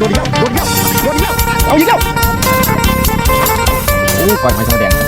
โดนอีกแล้วโดนอีกแล้วโดนอีกแล้วเอาอีกแล้วโอ้ก่อยมาชมแดง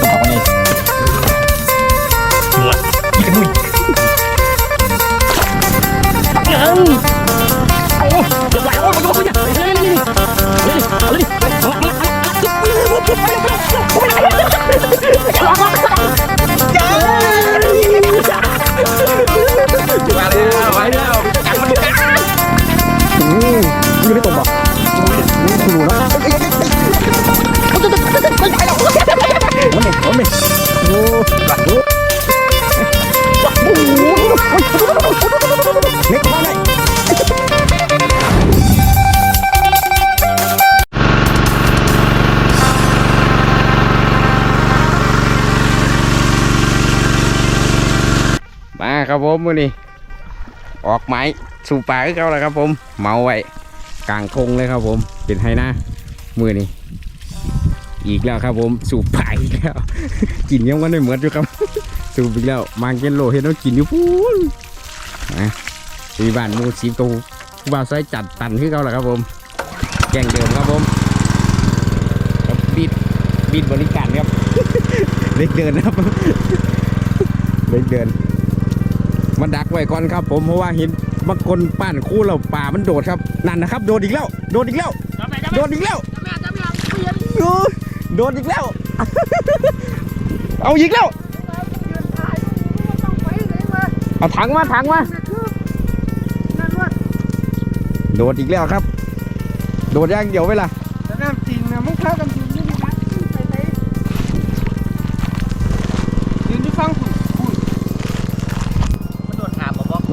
ครับผมมือนี้ออกไม้สู่ป่าเขาแหละครับผม เมาไว้กลางทงเลยครับผมเป็นไฮนะมือนี้อีกแล้วครับผมสู่ป่าอีกแล้ว กินยังวันไม่เหมือนอยู่ครับ สูบอีกแล้วมางเกนโลเห็นต้องกินอยู่พูนนะมีบ้านมูสีตูผู้บ่าวซจัดตันคือเขาแหละครับผม แกงเดิมครับผมบิดบิดบริการครับเล็กเดินครับเล็กเดิน มาดักไว้ก่อนครับ ผมเพราะว่าเห็นบางคนป้านคู่เราป่ามันโดดครับนั่นนะครับ โดดอีกแล้ว โดดอีกแล้ว โดดอีกแล้วเออโดดอีกแล้ว เอาอีกแล้ว เอาถังมาถังมาโดดอีกแล้วครับ โดดอย่างเดียวไปละน้ำจริงนะมึงเข้ากันจริง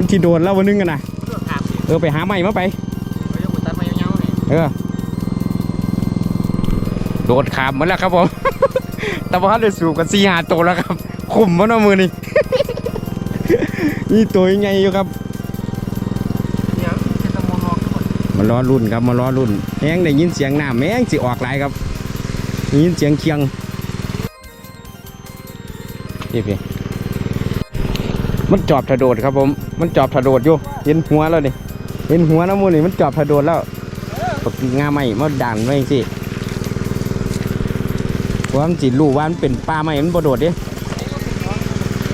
ที่โดดแล้ววันนึงกันนะโดนถามเออไปหาใหม่มาไปเฮ้ยกูตัดไปยาวๆนี่เออโดดขามหมาแล้วครับผมแต่พอได้สูบกันสี่หาตัวแล้วครับคุมมันเอามือนี่นี่ตัวยังไงอยู่ครับเนี่ยเป็นตะมอนอกทั้งหมดมารอรุ่นครับมารอรุ่นแม่งได้ยินเสียงน้ำแม่งสิออกหลายครับได้ยินเสียงเคียงพี่พี่ มันจอบถะโดดครับผม มันจอบถะโดดอยู่ เห็นหัวแล้วนี่เห็นหัวน้ำมูลนี่มันจอบถะโดดแล้วปกงาไม่มาด่านไว้สิเพราะว่ามันจิรู้ว่ามันเป็นปลาไม่มันบ่โดดเด้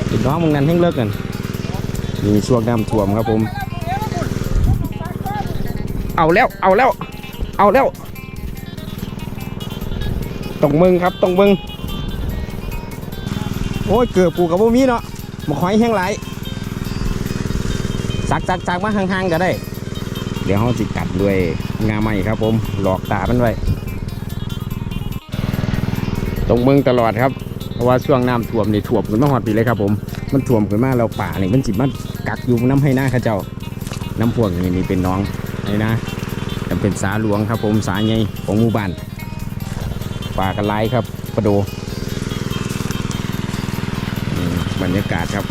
ติดน้องมึงนั้นให้งเลิกกันนี่ช่วงน้ำท่วมครับผม เอาแล้ว เอาแล้ว เอาแล้วต้องมึงครับต้องมึง โอ้ยเกือบปูกับพวกมีเนาะ มาคอยแห้งไหลายสักสักสักมาห่างๆก็ได้ เดี๋ยวเขาจิกัดด้วยงาไม้ครับผม หลอกตามันไว้ต้องมึงตลอดครับ เพราะว่าช่วงน้ำท่วมนี่ท่วมขึ้นมาหอดปีเลยครับผม มันท่วมขึ้นมาเราป่านี่มันจิมันกักอยู่น้ำให้หน้าข้าเจ้า น้ำพวกนี่นี่เป็นน้องไอ้นะจะเป็นสาหลวงครับผมสาใหญ่ของหมู่บ้านป่ากันไล่ครับประโดอืม บรรยากาศครับ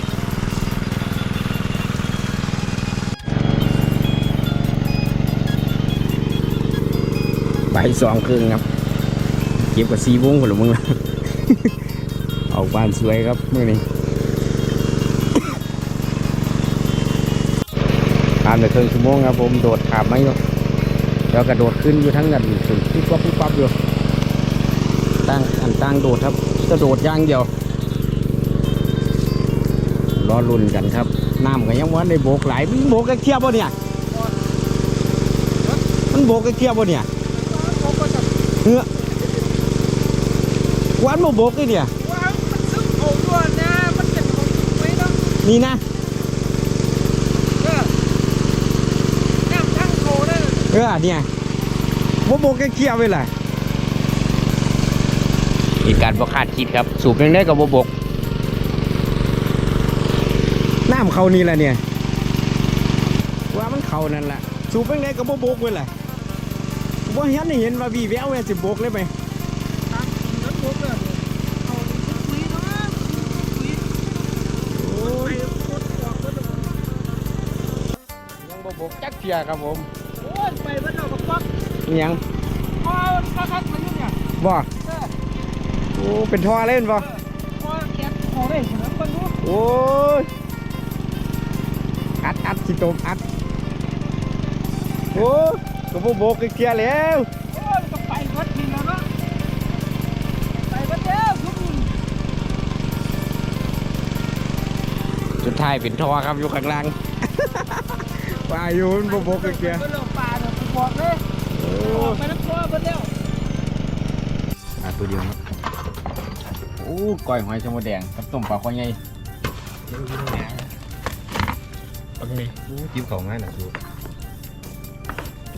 บ่ายสองครึ่งครับ เก็บกับซีวงคนละมึงละออกบ้านสวยครับเมื่อนี้ผ่านไปครึ่งชั่วโมงครับผมโดดขาบไหม่อยู่แล้วกระโดดขึ้นอยู่ทั้งกันสุดปุ๊บปั๊บปุ๊บปั๊บอยู่ตั้งอันตั้งโดดครับกระโดดย่างเดียว อรุ่นกันครับน้ำก็ยังวันได้โบกหลายมันโบกกันเทียบบ่เนี่ยมันโบกกันเทียบบ่เนี่ยเฮ้อกวนโมโบกเลยเนี่ยว้าวมันซึมโอ้ด้วยนะมันเป็นของไว้เนาะนี่นะเออน้ำทั้งโถเลยเออเนี่ยโมโบกกันเทียบไปเลยเหตุการณ์ประคาดคิดครับ สูบยังได้กับโมโบก น้ำเขานี่แหละเนี่ย ว่ามันเขานั่นแหละสูบไปไหนก็บ่โบกเว้ยแหละว่าเห็นได้เห็นว่าวีแววเว้ยสิโบกเลยไหมตามกินแล้วพวกเลยเอาคุยเนาะคุยโอ้ไปยโคตรออกก็เลยยังบ่โบกจักเทียครับผมโอ้ยไปมันเอาบักบักนี่ยังพอพอคัดมันอยู่เนี่ยบ่เออโอ้เป็นท่อเล่นบ่พอแกะของได้เห็นแล้วคนรู้โอ้ยอั ดอัดสิโตมอัด โอ้ยก็บ่โบกเกลียแล้วโอ้ยก็ไปวัดนี่แล้วเนาะไปวัดเดียวทุกคนสุดท้ายเป็นท่อครับอยู่ข้างล่างปลาอยู่มันบ่โบกเกลียไปเรื่องปลาเนี่ยผมบอกเลยออกไปน้ำตัววัดเดียวอ่าตัวเดียวครับโอ้ก้อยหอยชะมดแดงกับต้มปลาคอใหญ่ เอาไงโอ้จิ้มเขาง่ายน่ะดู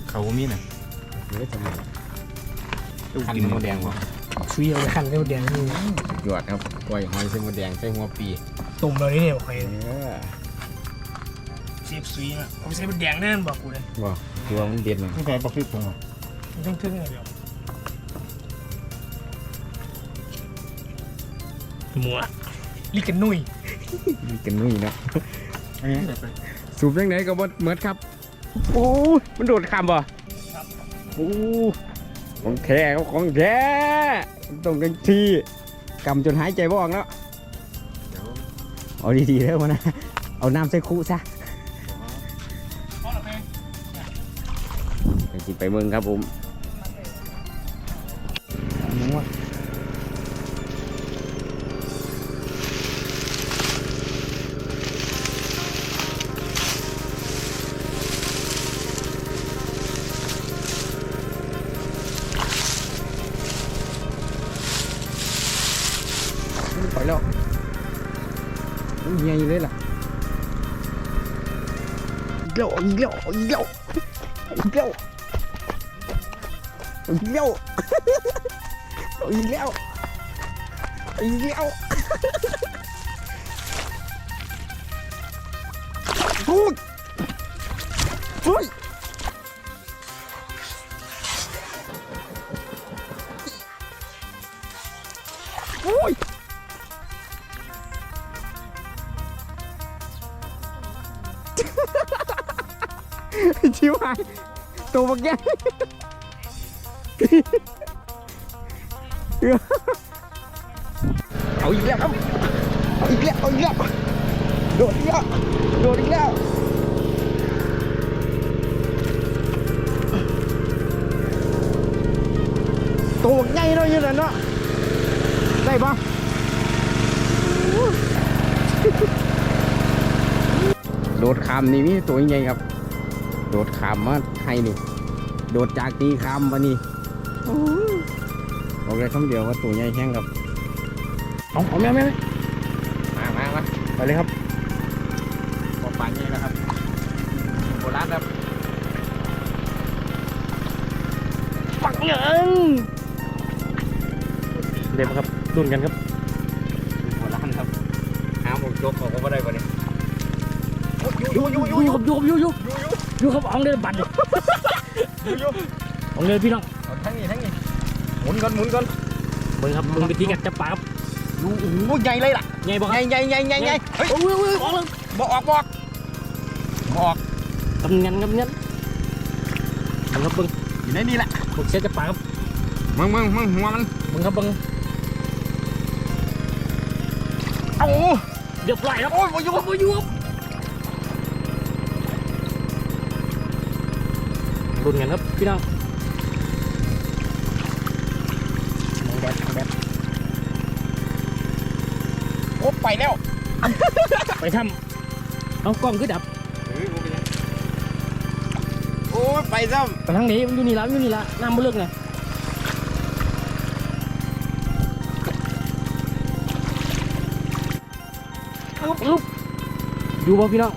เขาบ่มีน่ะเดี๋ยวจะมีคันมดแดงบ่ชุยเอาไปขันเร็วเดียวนี่ยอดครับก้อยหอยชะมดแดงใส่หัวปีตุ่มเรานี่เนี่ยบอกใครเออเสียบซุยน่ะผมใช้เป็นแดงแน่นบอกกูเลยบ่ตัวมันเด็ดน่ะไม่ใช่ปลาฟิปปรุงอะทึ่งทึ่งๆเลยเดียวหมัวลิกันนุ่ยมีกันนุ่ยเนาะอันนี้เดี๋ยวไป สูบยังไงก็บ่เหมือนครับ โอ้ยมันโดดข้ามบ่โอ้ของแท้ครับของแท้มันต้องกันทีกำจนหายใจบ่ออกแล้วเดี๋ยวเอาดีๆแล้วนะ เอาน้ำใส่คุซะพ่อหรอแม่ไปกินไปเมืองครับผม อลี้ยวเลี้ยวเลี้ยวเลี้ยวเลี้ยวเลี้ยวกูฟุ้ยโอ้ย ชิวหายตัวบักแก่เอาอีกแล้วครับเอาอีกแล้วเอาอีกแล้วโดดอีกแล้วโดดอีกแล้วตัวบักใหญ่เนาะอยืนนั่นเนาะได้ปะโดดขามนี่มีตัวใหญ่ครับ โดดขามมาให้นี่ โดดจากตีขามมานี่โอ้ยบอกเลยคำเดียวว่าตัวใหญ่แห้งครับเอาเอาแม่แม่แม่มามามาไปเลยครับปอปานใหญ่แล้วครับโบราณครับปังเงินเดี๋ยวครับดุนกันครับโบราณครับหาหมกจกเขาก็ไม่ได้กว่านี้ ยู่อยู่อยู่อยู่อยู่อยู่อยู่อยู่ครับเอาเลยบัตรเอาเลยพี่น้องทั้งนี้ทั้งนี้หมุนก่อนหมุนก่อนเบิ่งครับเบิ่งไปที่กัดจับปลาครับโอ้โหใหญ่เลยล่ะไงบอกใหคญ่รับใหญ่ใหญ่ใหญ่ใหญ่เฮ้ยโอ้ยโอ้ยออกเลยบอกออกบอกบอกกำเงินกำเงินเบิ่งครับเบิ่งอยู่ในนี่แหละเบิ่งเสียจับปลาครับมึงมึงมึงหัวมันเบิ่งครับเบิ่งเอาเรียบร้อยครับโอ้ยโอ้ยโอ้ยโอ้ยยู รับดุนกันครับพี่น้องแดดแดดโอ้ไปแล้ว ไปทำเอากล้องขึ้นดับโอ้ยไปซ้ไปทางนี้มันอยู่นี่ละอยู่นี่ละน้ำมันเลิกไงอาลุกอยู่บ่พี่น้อง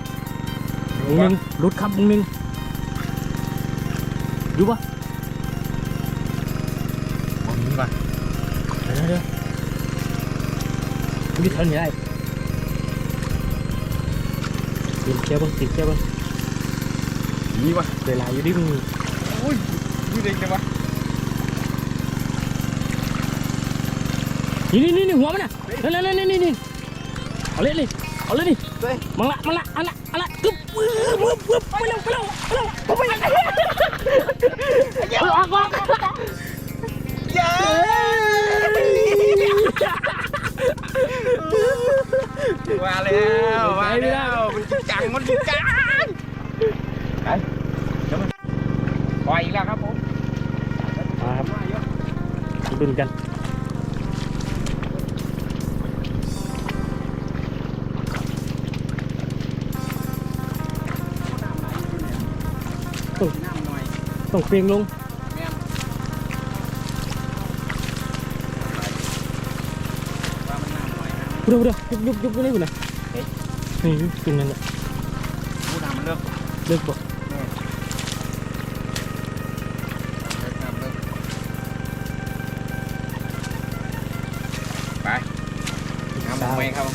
มึงหนึ่งรุดครับมึงหนึ่ง อยู่บ่ผมนี่ป่ะเดี๋ยวเดี๋ยวมึงจะเทินยังไงติดเชือกบ้างติดเชือกบ้างนี่ป่ะเวลาอยู่ดิมึงโอ้ยนี่เด็กจังวะนี่นี่นี่นี่หัวมันน่ะนั่นนั่นนั่นนี่นี่เอาเลยเลยเอาเลยดิเฮ้ยมังละมังละอันละอันละกึ๊บวืบวืบวืบไปเร็วไปเร็วไปเร็วไปเร็ว ออกออกเย้มาแล้วมาแล้วมันจริงจังมันจริงจังไปเดี๋ยวมันปล่อยอีกแล้วครับผมมาครับดุนกัน ต้องเปลียงลงแม่นว่ามันน้ำหน่อยนะเดี๋ยวเดี๋ยวยุบยุบยุบไปเลยคุณนะนี่ตรงนั้นแหละผู้น้ำมันเลิกเลิกบอกเลิกน้ำเลิกไปน้ำลงไปครับ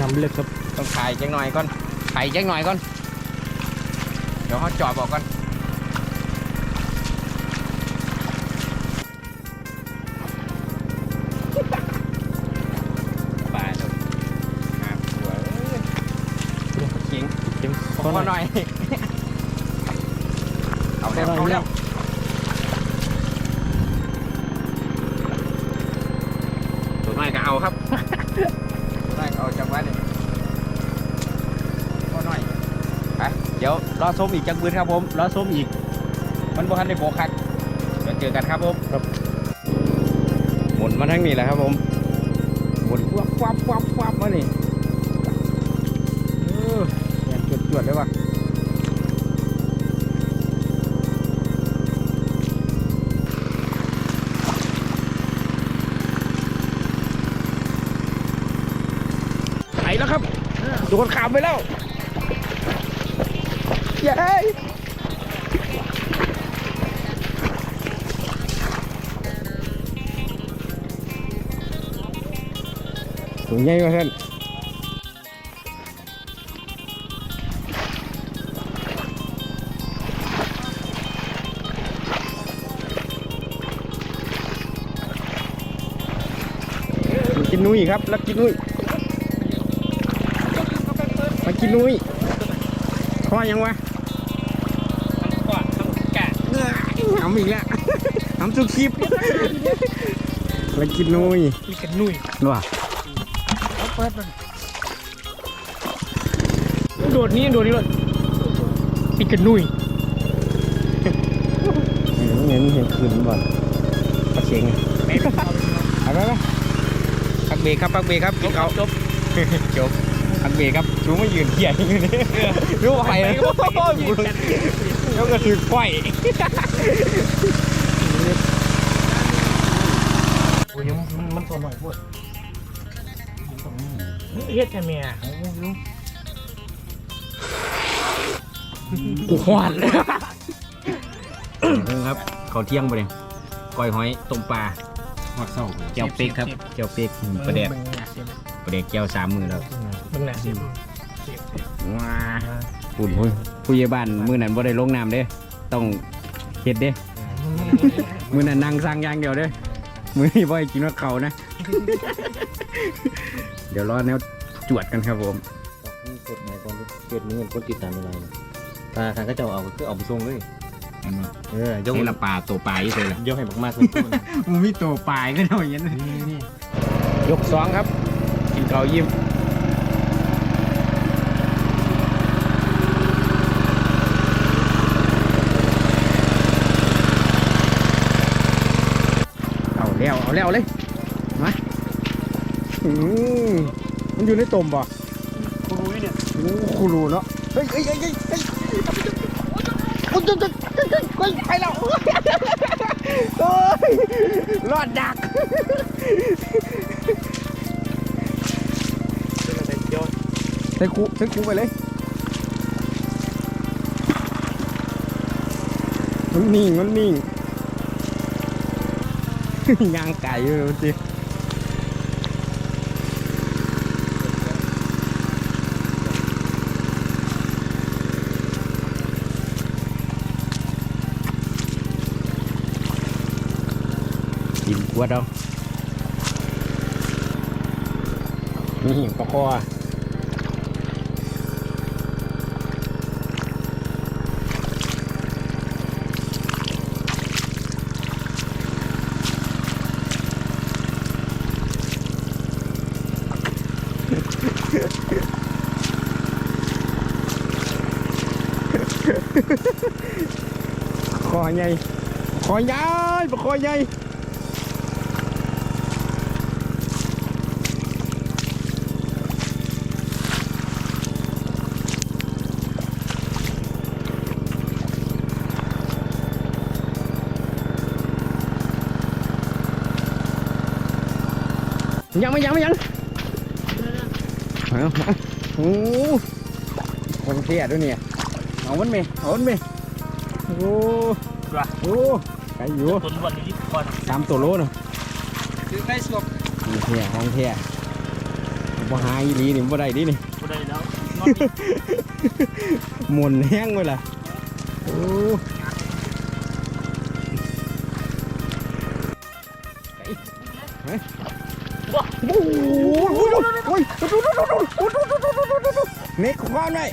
นำเลิกครับต้องถ่ายจังหน่อยก่อนถ่ายจังหน่อยก่อนเดี๋ยวเขาจอดบอกก่อน ข็มขอหน่อย เอาแล้วเอาแล้วตัวน้อยก็เอาครับตัวน้อยก็เอาจังหวะนี้ขอหน่อยไปเดี๋ยวรอส้มอีกจังบืนครับผม รอส้มอีก มันบ่ทันได้โบกคักเดี๋ยวเจอกันครับผมครับหมุนมาทั้งนี้แหละครับผมหมุนวับวับวับวับมานี่ โดนขามไปแล้วเย้สูงใหญ่กว่าเพื่อนกินนุ้ยครับแล้วกินนุ้ย กินนุ้ยข้อยังวะทั้งกอดทั้งแกะทำอีกแล้วทำทุกคลิปมากินนุ้ยอีกันนุ่ยว่ะเปิดมันโดดนี้โดดนี้เลยอีกันนุ่ยเห็นเห็นคืนบ่อนปลาเชงเอาไปไปพักเบรกครับพักเบรกครับกินเขาจบจบ พักเบรกครับชูไม่ยืนเหี้ยอยู่นี่รู้ว่าใครเลยแล้วก็ถือไฟโอ้ยมันตัวหน่อยพูดเฮ็ดแค่เมียกูหวานเลยครับเขาเที่ยงไปเลยก้อยหอยต้มปลาหักเศร้าเจียวเป็กครับเจียวเป็กประเด็กประเด็กเจียวสามมือแล้ว มึงน่ะเสียบว้าปุ่นผู้ผู้ใหญ่บ้านมือนั้นบ่ได้ลงน้ำเด้ ต้องเฮ็ดเด้ มือนั้นนั่งสร้างอย่างเดียวเด้ มือนี้บ่ให้กินว่าเขานะ เดี๋ยวรอแนวจวดกันครับผมกดไหนก่อนเกิดมีเงินคนติดตามอะไรถ้าทางก็จะเอาก็คือเอาไปส่งเลย เออยกนี่ละปลาตัวปลาอยู่เลยล่ะยกให้มากๆเลยมันมีตัวปลายก็เท่าอย่างนั้นยกสองครับ กินข้าวยิ้ม เอาแล้วเอาแล้วเลยมาอืมมันอยู่ในตมบ่กูรู้เนี่ยโอ้คูรูเนาะเฮ้ยเฮ้ยเฮ้ยเฮ้ยเฮ้ยโอ้ยจะจะจะไปไปแล้วโอ้ยรอดดักเป็นอะไรยอดใส่คูใส่คูไปเลยมันนิ่งมันนิ่ง ยางไก่อยู่เลย คอใหญ่ปลาคอใหญ่ยังไม่ยังไม่ยังเอาเอาโอ้คนเทียด้วยเนี่ย เอามันไหมเอามันไหมโอ้โห ไก่อยู่ตุนวันนี้ก่อนสามตัวโลเนาะคือใกล้สวบนี่เทียของเทียบ่หาอีหลีนี่บ่ได้ดินี่กูได้แล้วหมุนแห้งไว้ล่ะโอ้ไก่เฮ้ยว้าวโอ้โหโอ้ยโอ้ยดูดูดูดูดูดูดูดูดูดูดูเน็กคอหน่อย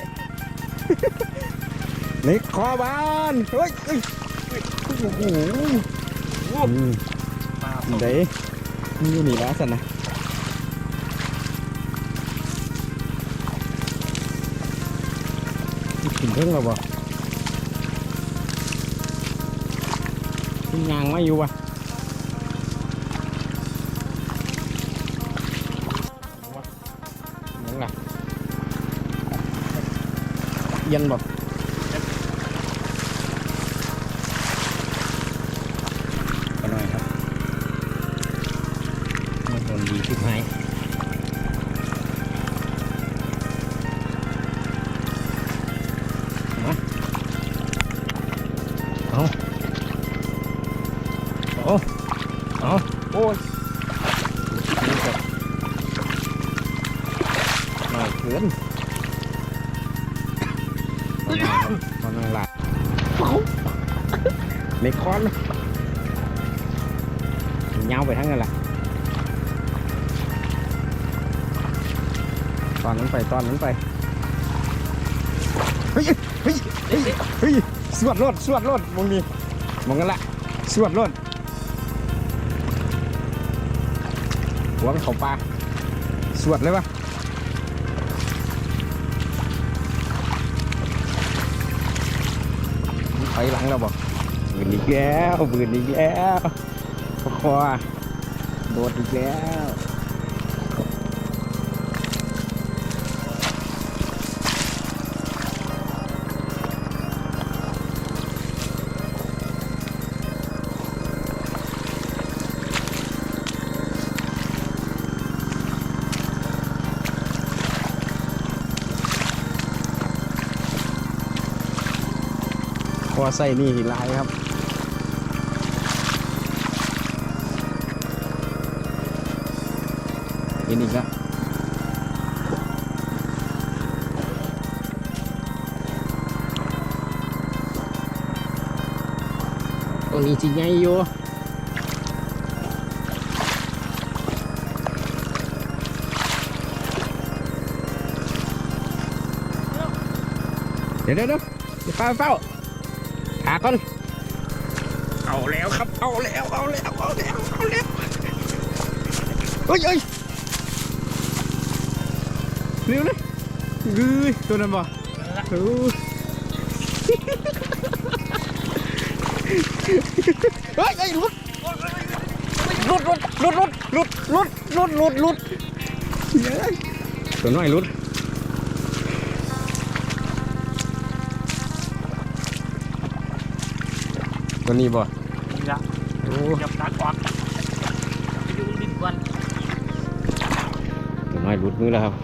เน็กคอบานเฮ้ยเฮ้ยโอ้โหอืมมาเด้นี่นี่ละสันนะกินเพิ่งเราบ่กินยางมาอยู่วะยังล่ะเย็นบ่ ตอนนั้นไปตอนนั้นไปเฮ้ยเฮ้ยเฮ้ยเฮ้ยสวดรถสวดรถมองนี้มองกันละสวดรถหัวมันเขาปลาสวดเลยวะไปหลังเราบอกบืนอีกแล้วบืนอีกแล้วพอคอโดดอีกแล้ว ใส่นี่หลายครับเห็นอีกแล้วตรงนี้จีใหญ่อยู่เดี๋ยวเดี๋ยวเดี๋ยวอย่าเฝ้าเฝ้าาก่อน เอาแล้วครับ เอาแล้ว เอาแล้ว เอาแล้ว เอาแล้วเฮ้ยเฮ้ยเร็วเลยเฮ้ยตัวนั้นบ่โอ้ยเฮ้ยเฮ้ยหลุดหลุดหลุดหลุดหลุดหลุดหลุดหลุดหลุดหลุดเฮ้ยตัวน้อยหลุด ตัวนี้บ่นี่ละโอ้จับตาก่อนไปดูดินก่อนตัวน้อยหลุดมือแล้วครับ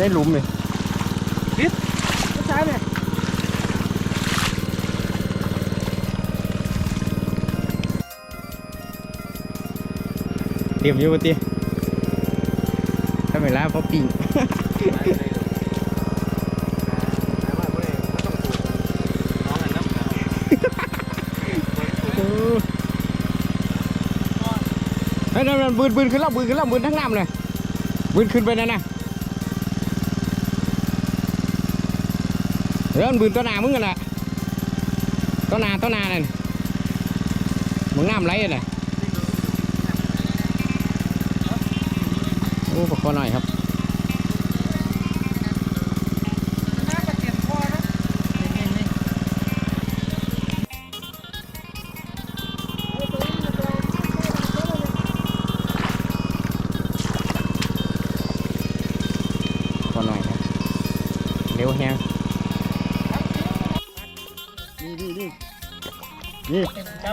ในหลุมเลยก็ใช่เนี่ยเตรียมอยู่ปะตีถ้าไม่ล้าเพราะปิ่งเฮ้ยนั่นนั่นบืนบืนขึ้นแล้วบืนขึ้นแล้วบืนทั้งน้ำเลยบืนขึ้นไปนั่นนะ เริ่มนบืนต้นนามึงกันละต้นนาต้นนานั่นมึงน้ำไหลเลยโอ้ปกคอหน่อยครับ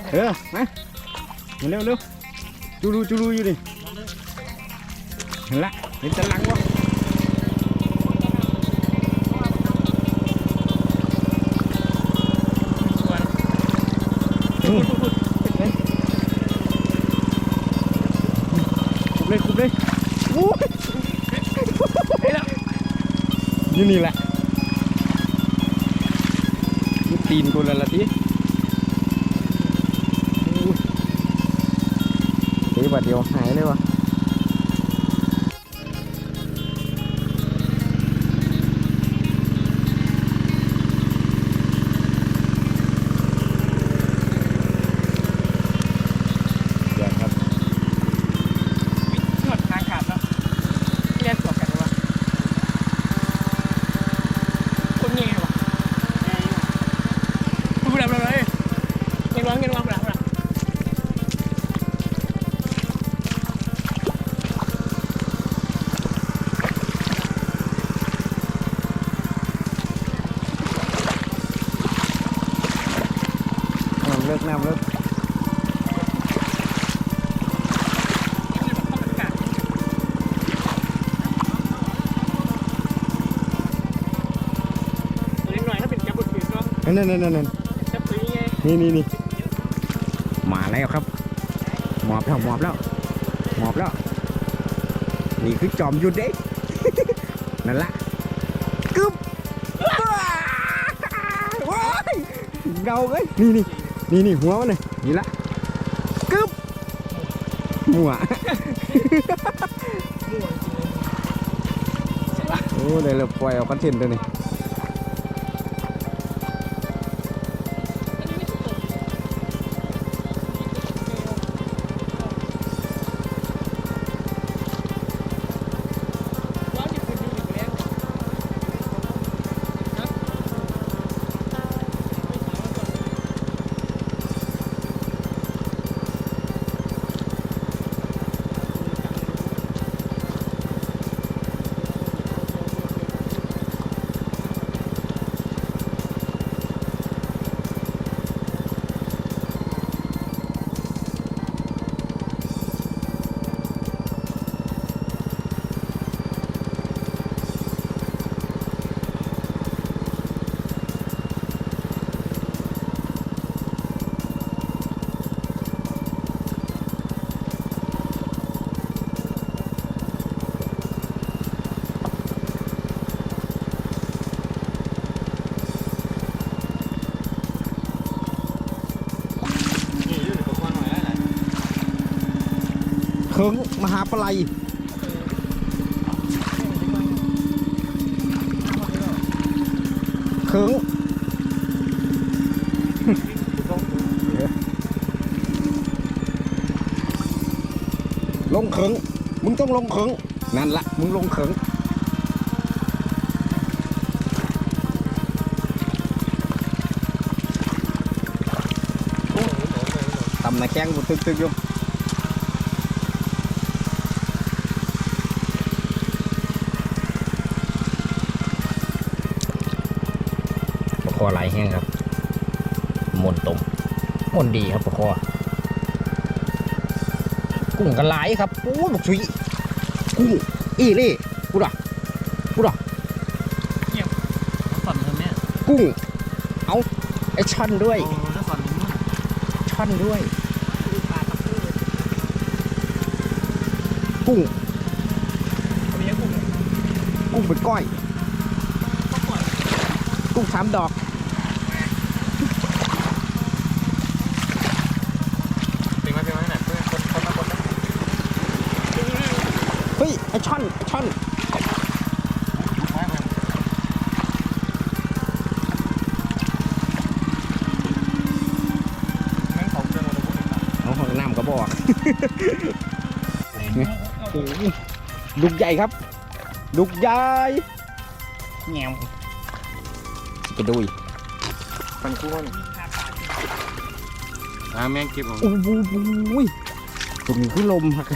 นี่เออมาเร็วเร็วจูรูจูรูอยู่ดิเห็นละเห็นแตะลังวะส่วนอืมคุบเลยคุบเลยอู้นี่นี่แหละนี่ตีนกูแล้วละที เฮ้ยบัดเดียวหายเลยวะ นั่นนั่นนั่นนั่นจับตัวนี้ไงนี่นี่นี่มาแล้วครับ หมอบแล้วหมอบแล้ว หมอบแล้ว นี่คือจอมหยุดเด้นั่นละกึ๊บว้ายเดาเลยนี่นี่นี่นี่หัวมันเลยนี่ละกึ๊บหัวโอ้ได้เลยปล่อยเอาคอนเทนต์ตัวนี้ เขิงมหาปลัยเขิงลงเขิงมึงต้องลงเขิงนั่นละมึงลงเขิงตำนาแข้งกูตึกตึกๆอยู่ ลาคอหลายแห้งครับมนตมมนดีครับปลาคอกุ้งกันหลายครับโอ้ยบุกชุยกุ้งอีลี่กูดอะกูดอะน้ำฝันทำเนี่ยกุ้งเอาไอช่อนด้วยโอ้น้ำฝันมึงนู่นช่อนด้วยกุ้งเลี้ยงกุ้งกุ้งเป็นก้อยกุ้งสามดอก อช่อนไอช่อนไม่ไม่แม่งเขาเจอหมดเลยพวกนี้เอาห้องน้ำก็บอกโอ้โหลูกใหญ่ครับลูกใหญ่แง่วไปดูอีกฟันคู่มันอ่าแม่งเก็บของโอ้โหตรงนี้คือลมฮักแห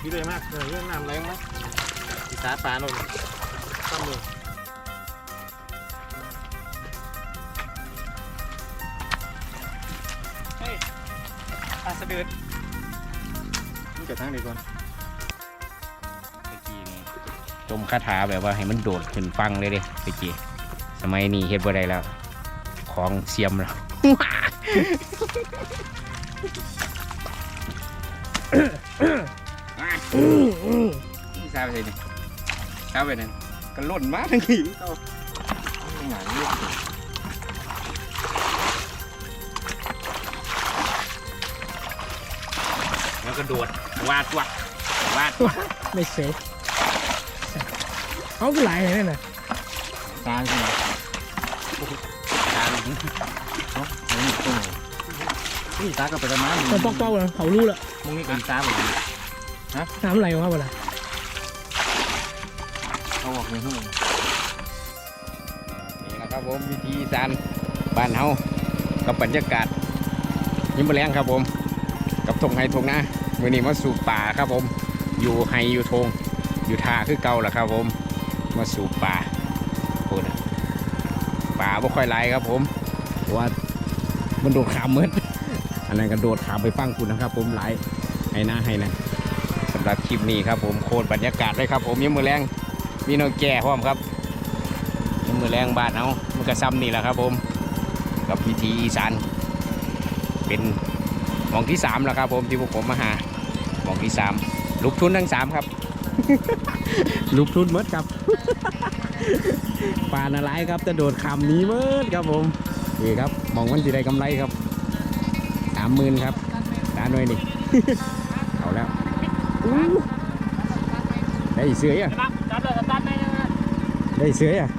ละพี่เลยมากเลยเรื่องน้ำแรงมากอีสาปลาหน่อยตั้มเลยปลาสะเดือดนี่จะทั้งเดียวก่อนเมื่อกี้นี่จมคาถาแบบว่าให้มันโดดขึ้นฟังเลยเด้เมื่อกี้สมัยนี้เฮ็ดบ่ได้แล้ว ของเสียมแล้ว นี่ซาไปเลยนี่ซาไปนั่นก็หล่นมาทั้งทีเขาหงายเรื่องแล้วก็โดดวาดวัดวาดวัดไม่เซฟเอาหลายเลยน่ะตาจริงตามเนาะนี่ตรงไหนนี่ตาก็ไปประมาณมันปอกเป้าเลยเขารู้ละมึงนี่เป็นตาแบ บนี้น้ำไหลออกมาเวลาเอาออกเลยทั้งหมดนี่นะครับผมวิธีอีสานบ้านเฮากับบรรยากาศยิ้มแมลงครับผม กับทงไฮทงนามือนี้มาสู่ป่าครับผม อยู่ไฮอยู่ทงอยู่ท่าคือเก่าแหละครับผม มาสู่ป่าโอ้นะป่าบ่ค่อยไรครับผมเพราะว่ามันโดดขามเหมือนอันนั้นก็โดดขามไปฟังคุณนะครับผมหลายไห้หน้าไห้นั่นสำห รับคลิปนี้ครับผมโคตรบรรยากาศเลยครับผมยิ้มมือแรงมีน้องแก่พร้อมครับยิ้มมือแรงบ้านเอามันก็ซ้ำนี่แหละครับ ผม กับพิธีอีสานเป็นหมองที่สามแล้วครับ ผมที่พวกผมมาหาหมองที่สามลูกทุนทั้งสามครับลูกทุนเมดครับปลานาลายครับจะโดดคำนี้เมดครับผมนี่ครับหมองมันจะได้กำไรครับสามหมื่นครับตาหน่อยนี่เอาแล้ว ได้เสืออะจับเลยจับได้เลยได้เสืออะ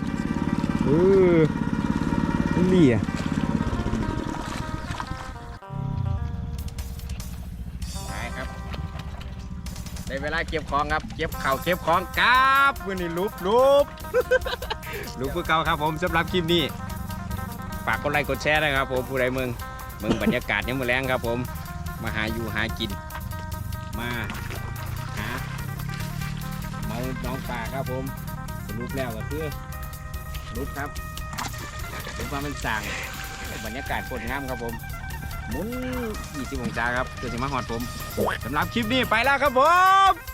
เออนี่อะไปครับได้เวลาเก็บของครับเก็บเข่าวเก็บของกราบมือนี่ลุบลุบลุบคือเก่าครับผมสำหรับคลิปนี้ฝากกดไลค์กดแชร์นะครับผมผู้ใดเมืองเมืองบรรยากาศยังมือแรงครับผม มาหาอยู่หากินมา ครับผมสรุปแล้วก็คือรุปครับผมว่ามันสั่งบรรยากาศโคตรงามครับผมหมุน20องศาครับเพื่อจะมาหอดผมสำหรับคลิปนี้ไปแล้วครับผม